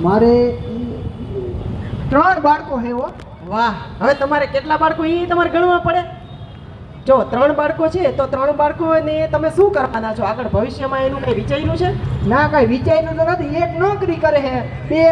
મારે ત્રણ બાળકો હે હો. વાહ હવે તમારે કેટલા બાળકો? એ તમારે ગણવા પડે. જો ત્રણ બાળકો છે તો ત્રણ બાળકોને તમે શું કરવાના છો? આગળ ભવિષ્યમાં એનું કંઈ વિચાર્યું છે? ના કાંઈ વિચાર્યું તો નથી. એક નોકરી કરે છે બે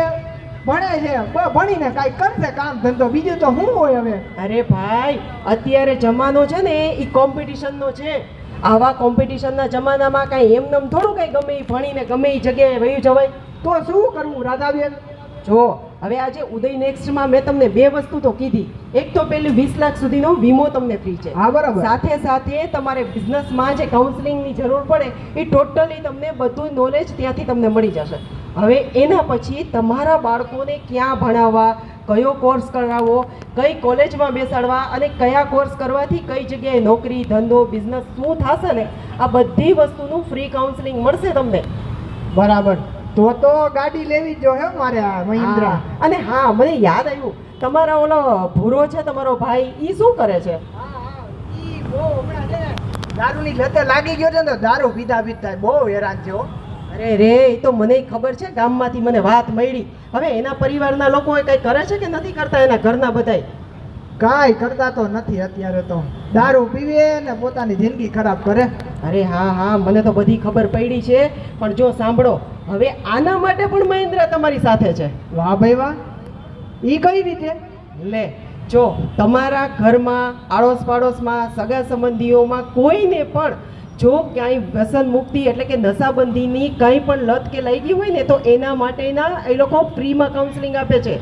ભણે છે ભણીને કાંઈ કરશે કામ ધંધો. બીજું તો શું હોય હવે? અરે ભાઈ અત્યારે જમાનો છે ને એ કોમ્પિટિશનનો છે. આવા કોમ્પિટિશનના જમાનામાં કાંઈ એમનેમ થોડું કંઈ ગમે એ ભણીને ગમે એ જગ્યાએ વયું જવાય તો શું કરવું રાધાબેન? જો હવે આજે ઉદય નેક્સ્ટમાં મેં તમને બે વસ્તુ તો કીધી. એક તો પેલું વીસ લાખ સુધીનો વીમો તમને ફ્રી છે. હા બરાબર. સાથે સાથે તમારે બિઝનેસમાં જે કાઉન્સેલિંગની જરૂર પડે એ ટોટલી તમને બધું નોલેજ ત્યાંથી તમને મળી જશે. હવે એના પછી તમારા બાળકોને ક્યાં ભણાવવા કયો કોર્સ કરાવવો કઈ કોલેજમાં બેસાડવા અને કયા કોર્સ કરવાથી કઈ જગ્યાએ નોકરી ધંધો બિઝનેસ શું થશે ને આ બધી વસ્તુનું ફ્રી કાઉન્સેલિંગ મળશે તમને. બરાબર. તો તો ગાડી લેવી જ જોઈએ હે મારે આ મહિન્દ્રા. અને હા મને યાદ આવ્યું. તમારા ઓલો ભૂરો છે તમારો ભાઈ એ શું કરે છે? ઈ બહુ હમણાં દારૂની લતે લાગી ગયો છે ને દારૂ પીધા પીધા બહુ હેરાન છે હો અરે રે એ તો મને ખબર છે ગામમાંથી મને વાત મળી. હવે એના પરિવારના લોકો એ કંઈ કરે છે કે નથી કરતા એના ઘરના બધાય? કાંઈ કરતા તો નથી અત્યારે તો. દારૂ પીવે ને પોતાની જિંદગી ખરાબ કરે. અરે હા હા મને તો બધી ખબર પડી છે પણ જો સાંભળો હવે આના માટે પણ મહેન્દ્ર તમારી સાથે છે. વાહ ભાઈ વાહ. ઈ કઈ રીતે? લે જો તમારા ઘરમાં આડોશ પાડોશમાં સગા સંબંધીઓમાં કોઈને પણ જો ક્યાંય વ્યસન મુક્તિ એટલે કે નશાબંધીની કંઈ પણ લત કે લઈ ગઈ હોય ને તો એના માટેના એ લોકો ફ્રીમાં કાઉન્સેલિંગ આપે છે.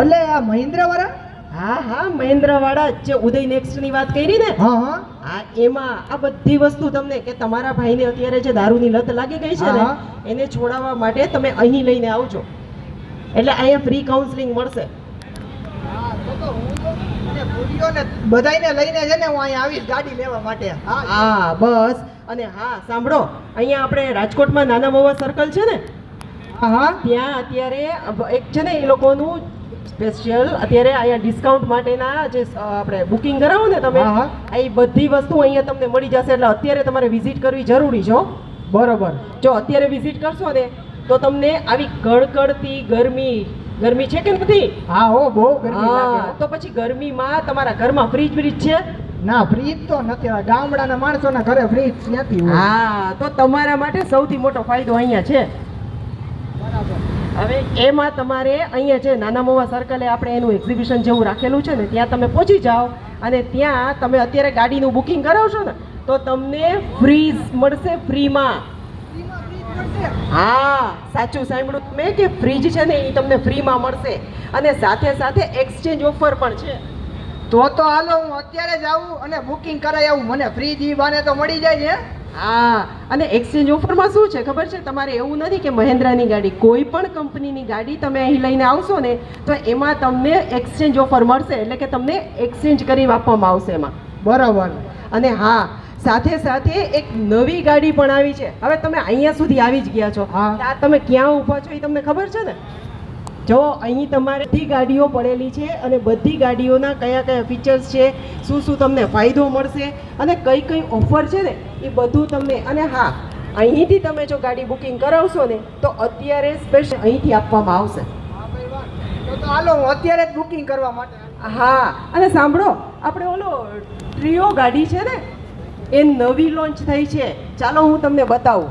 એટલે આ મહિન્દ્રાવાળા? હા હા મહેન્દ્રવાળા જે ઉદય નેક્સ્ટની વાત કરી ને? હા હા. આ એમાં આ બધી વસ્તુ તમને કે તમારા ભાઈને અત્યારે જે દારૂની લત લાગી ગઈ છે ને એને છોડાવવા માટે તમે અહીં લઈને આવજો. એટલે અહીંયા ફ્રી કાઉન્સેલિંગ મળશે. હા, તો તો હું તો અને લઈને છે ને હું અહીંયા આવીશ ગાડી લેવા માટે. હા બસ. અને હા સાંભળો અહીંયા આપણે રાજકોટમાં નાના મોવા સર્કલ છે ને? હા હા. ત્યાં અત્યારે એક છે ને એ લોકોનું સ્પેશિયલ અત્યારે અહીંયા ડિસ્કાઉન્ટ માટેના જે આપણે બુકિંગ કરાવો ને તમે. એ બધી વસ્તુ અહીંયા તમને મળી જશે. એટલે અત્યારે તમારે વિઝિટ કરવી જરૂરી છે બરોબર. જો અત્યારે વિઝિટ કરશો ને તો તમને આવી કડકડતી ગરમી ગરમી છે કે નથી હા હો બહુ ગરમી લાગે. તો પછી ગરમીમાં તમારા ઘરમાં ફ્રીજ ફ્રીજ છે? ના ફ્રીજ તો નથી ગામડાના માણસોના ઘરે ફ્રીજ નથી હા તો તમારા માટે સૌથી મોટો ફાયદો અહીંયા છે. બરાબર. હવે એમાં તમારે અહીંયા છે નાના મોવા સર્કલે આપણે એનું એક્ઝિબિશન જેવું રાખેલું છે ને ત્યાં તમે પહોંચી જાઓ અને ત્યાં તમે અત્યારે ગાડીનું બુકિંગ કરાવશો ને તો તમને ફ્રીજ મળશે ફ્રીમાં હા સાચું સાંભળ્યું. તમે કે ફ્રીજ છે ને એ તમને ફ્રીમાં મળશે. અને સાથે સાથે એક્સચેન્જ ઓફર પણ છે. તો તો હાલો હું અત્યારે જ આવું અને બુકિંગ કરાવી આવું. મને ફ્રીજ ઈ બાને તો મળી જાય છે. હા અને એક્સચેન્જ ઓફરમાં શું છે ખબર છે? તમારે એવું નથી કે મહેન્દ્રાની ગાડી કોઈ પણ કંપનીની ગાડી તમે અહીં લઈને આવશો ને તો એમાં તમને એક્સચેન્જ ઓફર મળશે. એટલે કે તમને એક્સચેન્જ કરી આપવામાં આવશે એમાં. બરાબર. અને હા સાથે સાથે એક નવી ગાડી પણ આવી છે. હવે તમે અહીંયા સુધી આવી જ ગયા છો. આ તમે ક્યાં ઊભા છો એ તમને ખબર છે ને? જો અહીં તમારે બધી ગાડીઓ પડેલી છે અને બધી ગાડીઓના કયા કયા ફીચર્સ છે શું શું તમને ફાયદો મળશે અને કઈ કઈ ઓફર છે ને એ બધું તમને અને હા અહીંથી તમે જો ગાડી બુકિંગ કરાવશો ને તો અત્યારે સ્પેશિયલ અહીંથી આપવામાં આવશે. તો હાલો હું અત્યારે જ બુકિંગ કરવા માટે હા અને સાંભળો આપણે ઓલો ટ્રીઓ ગાડી છે ને એ નવી લોન્ચ થઈ છે. ચાલો હું તમને બતાવું.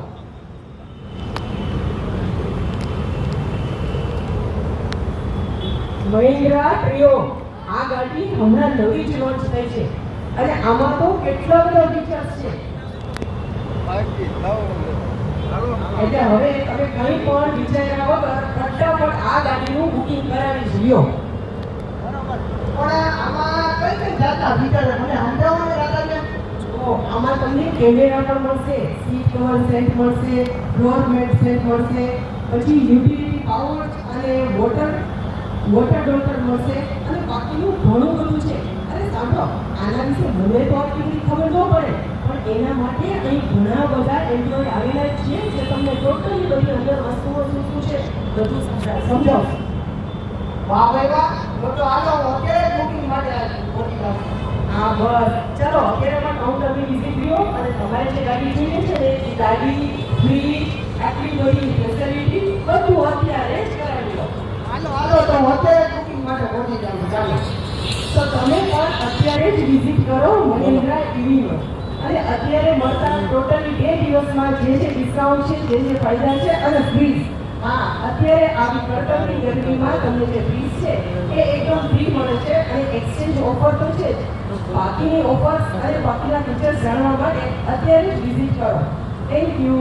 મહિન્દ્રા ટ્રીઓ આ ગાડી હમણાં નવી જ લોન્ચ થઈ છે. અને આમાં તો કેટલા બધા ફીચર્સ છે. એટલે હવે તમે કંઈ પણ વિચાર્યા વગર ફટાફટ આ ગાડીનું બુકિંગ કરાવી જ લ્યો. પણ આમાં કઈ કઈ જાતના ફીચર મને રાધાબેન આમાં તમને કેમેરા પણ મળશે, સીટ કવર સેટ મળશે ફ્લોર મેટ સેટ મળશે, પછી યુટિલિટી પાવર અને વોટર વોટર ડોટર મળશે અને બાકીનું ઘણું બધું છે. અરે સાંભળો, આના વિશે મને તો આટલી ખબર ન પડે, પણ એના માટે અહીં ઘણા બધા એમ્પ્લોય આવેલા છે જે તમને ટોટલી બધી અંદર વસ્તુઓ શું શું છે બધું સમજા- સમજાવશે વાહ ભાઈ વાહ મોટો તો હાલો હું અત્યારે જ બુકિંગ માટે પહોંચી જાઉં હા બસ ચલો અત્યારે પણ કાઉન્ટરની વિઝિટ લ્યો અને તમારે જે ગાડી જોઈએ છે ને એ ગાડી ફ્રી આટલી બધી ફેસિલિટી બધું અત્યારે હાલો હાલો, તો અત્યારે બુકિંગ માટે પહોંચી જાઉં ચાલો. તો તમે પણ અત્યારે જ વિઝિટ કરો મહિન્દ્રા ઇવીનો અને અત્યારે મળતા ટોટલી બે દિવસમાં જે જે ડિસ્કાઉન્ટ છે, જે જે ફાયદા છે અને ફ્રીઝ હા, અત્યારે આવી કડકડની ગરમીમાં તમને જે ફ્રીઝ છે, એ એકદમ ફ્રી મળે છે અને એક્સચેન્જ ઓફર તો છે જ. બાકીની ઓફર્સ અને બાકીના ફીચર્સ જાણવા માટે અત્યારે જ વિઝિટ કરો. Thank you